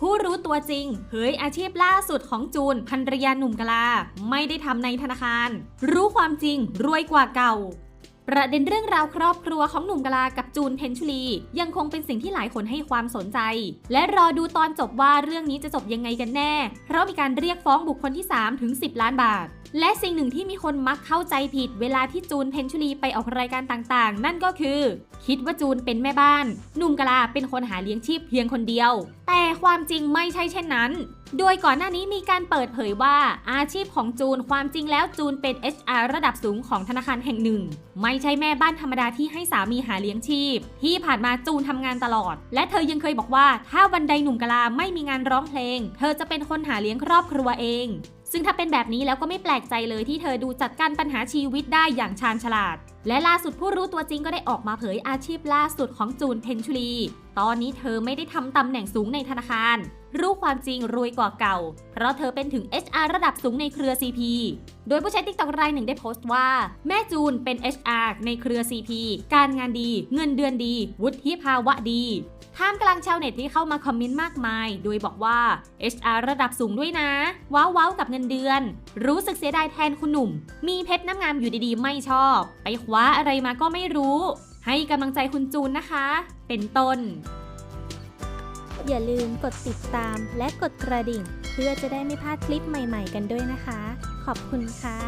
ผู้รู้ตัวจริงเผยอาชีพล่าสุดของจูนพันรยาหนุ่มกลา ไม่ได้ทำในธนาคาร รู้ความจริงรวยกว่าเก่า ประเด็นเรื่องราวครอบครัวของหนุ่มกลากับจูนเพนชุลี ยังคงเป็นสิ่งที่หลายคนให้ความสนใจ และรอดูตอนจบว่าเรื่องนี้จะจบยังไงกันแน่ เพราะมีการเรียกฟ้องบุคคลที่ 3 ถึง 10 ล้านบาท และสิ่งหนึ่งที่มีคนมักเข้าใจผิดเวลาที่จูนเพนชุลีไปออกรายการต่างๆ นั่นก็คือ คิดว่าจูนเป็นแม่บ้าน หนุ่มกลาเป็นคนหาเลี้ยงชีพเพียงคนเดียว แต่ความจริงไม่ใช่เช่นนั้นโดยก่อนหน้านี้มีการเปิดเผยว่าอาชีพของจูนความจริงแล้วจูนเป็น HR ระดับสูงของธนาคารแห่งหนึ่ง ไม่ใช่แม่บ้านธรรมดาที่ให้สามีหาเลี้ยงชีพ ที่ผ่านมาจูนทำงานตลอด และเธอยังเคยบอกว่า ถ้าวันใดหนุ่มกะลาไม่มีงานร้องเพลง เธอจะเป็นคนหาเลี้ยงครอบครัวเอง ซึ่งถ้าเป็นแบบนี้แล้วก็ไม่แปลกใจเลยที่เธอดูจัดการปัญหาชีวิตได้อย่างชาญฉลาด และล่าสุดผู้รู้ตัวจริงก็ได้ออกมาเผยอาชีพล่าสุดของจูนเพนชุลี ตอนนี้เธอไม่ได้ทำตำแหน่งสูงในธนาคาร รู้ความจริงรวยกว่าเก่า เพราะเธอเป็นถึง HR ระดับสูงในเครือ CP โดยผู้ใช้ TikTok รายหนึ่งได้โพสต์ว่า แม่จูนเป็น HR ในเครือ CP การงานดี เงินเดือนดี วุฒิภาวะดีท่ามกลางชาวเน็ตที่เข้ามาคอมเมนต์มากมาย โดยบอกว่า HR ระดับสูงด้วยนะ ว้าวว้าวกับเงินเดือน รู้สึกเสียดายแทนคุณหนุ่ม มีเพชรน้ำงามอยู่ดีๆ ไม่ชอบ ไปคว้าอะไรมาก็ไม่รู้ ให้กำลังใจคุณจูนนะคะ เป็นต้น อย่าลืมกดติดตามและกดกระดิ่ง เพื่อจะได้ไม่พลาดคลิปใหม่ๆกันด้วยนะคะ ขอบคุณค่ะ